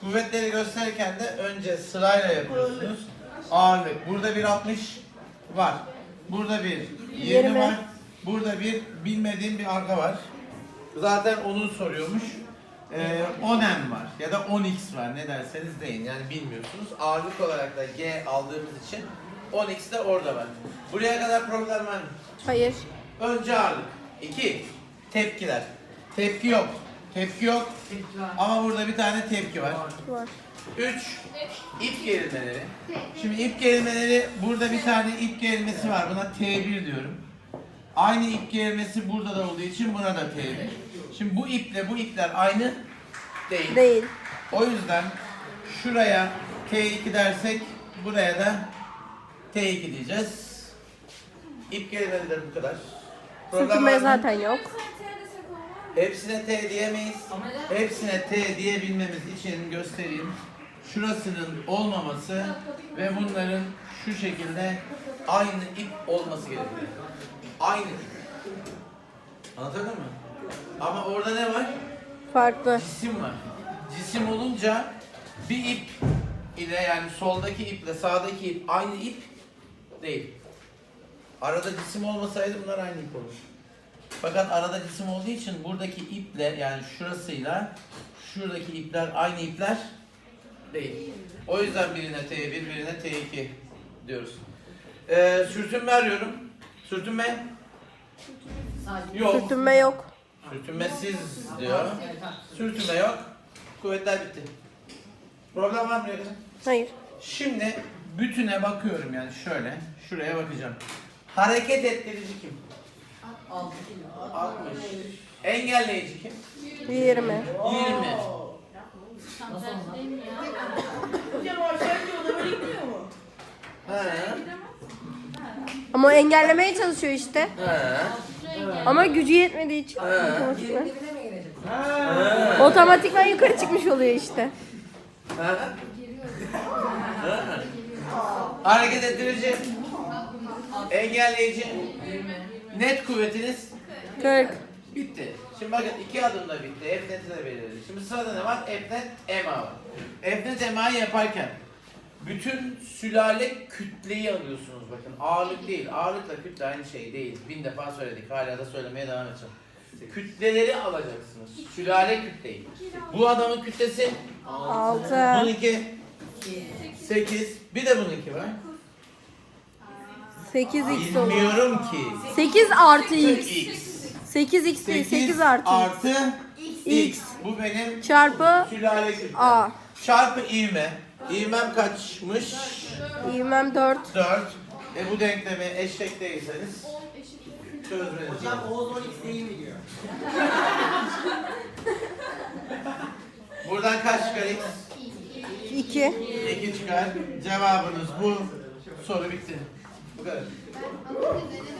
Kuvvetleri gösterirken de önce sırayla yapıyorsunuz. Ağırlık. Burada bir 60 var. Burada bir 20, Yirmi. var. Burada bir bilmediğim bir arka var. Zaten onu soruyormuş. Ee, 10M var ya da 10X var ne derseniz deyin yani bilmiyorsunuz. Ağırlık olarak da G aldığımız için 10X de orada var. Buraya kadar problem var mı? Hayır. Önce ağırlık. 2. Tepkiler. Tepki yok. Tepki yok. Ama burada bir tane tepki var. Var. 3. ip gerilmeleri. Şimdi ip gerilmeleri burada bir tane ip gerilmesi var. Buna T1 diyorum. Aynı ip gerilmesi burada da olduğu için buna da T1. Şimdi bu iple bu ipler aynı değil. Değil. O yüzden şuraya T2 dersek buraya da T2 diyeceğiz. İp gerilmeleri bu kadar. Problem Sürtünme zaten yok. Hepsine T diyemeyiz. Hepsine T diyebilmemiz için göstereyim. Şurasının olmaması ve bunların şu şekilde aynı ip olması gerekiyor. Aynı ip. Anladın mı? Ama orada ne var? Farklı. Cisim var. Cisim olunca bir ip ile yani soldaki iple sağdaki ip aynı ip değil. Arada cisim olmasaydı bunlar aynı ip olur. Fakat arada cisim olduğu için buradaki iple yani şurasıyla şuradaki ipler aynı ipler değil. O yüzden birine T1 birine T2 diyoruz. Ee, sürtünme arıyorum. Sürtünme yok. Sürtünme yok. Sürtünmesiz diyor. Sürtünme yok. Kuvvetler bitti. Problem var mı Yakın? Hayır. Şimdi bütüne bakıyorum yani şöyle. Şuraya bakacağım. Hareket ettirici kim? 60. Engelleyici kim? 20. 20. Hocam aşağı gidiyor böyle gitmiyor mu? Ha. Ama engellemeye çalışıyor işte. Ha. Ama gücü yetmediği için. Otomatikman- Otomatikman yukarı çıkmış oluyor işte. Ha. Ha. Hareket ettirici. Engelleyici. Net kuvvetiniz 40. Bitti. Şimdi bakın iki adımda bitti. Fnet'i de belirledik. Şimdi sırada ne var? Fnet, EMA var. Fnet, EMA'yı yaparken bütün sülale kütleyi alıyorsunuz bakın. Ağırlık değil. Ağırlıkla kütle aynı şey değil. Bin defa söyledik. Hala da söylemeye devam edeceğim. Kütleleri alacaksınız. Sülale kütleyi. Bu adamın kütlesi 6. bununki 8. Bir de bununki var. 8x olur. Bilmiyorum ki. 8 artı x. X. 8x değil 8 8 artı x. artı X. X. Bu benim Çarpı Sülale. A. Çarpı ivme. İvmem kaçmış? İvmem 4. 4. E bu denklemi eşek değilseniz çözmeniz lazım. Oğuz 12 değil mi diyor? Buradan kaç çıkar X? 2. 2 çıkar. Cevabınız bu. Soru bitti. ごめんね。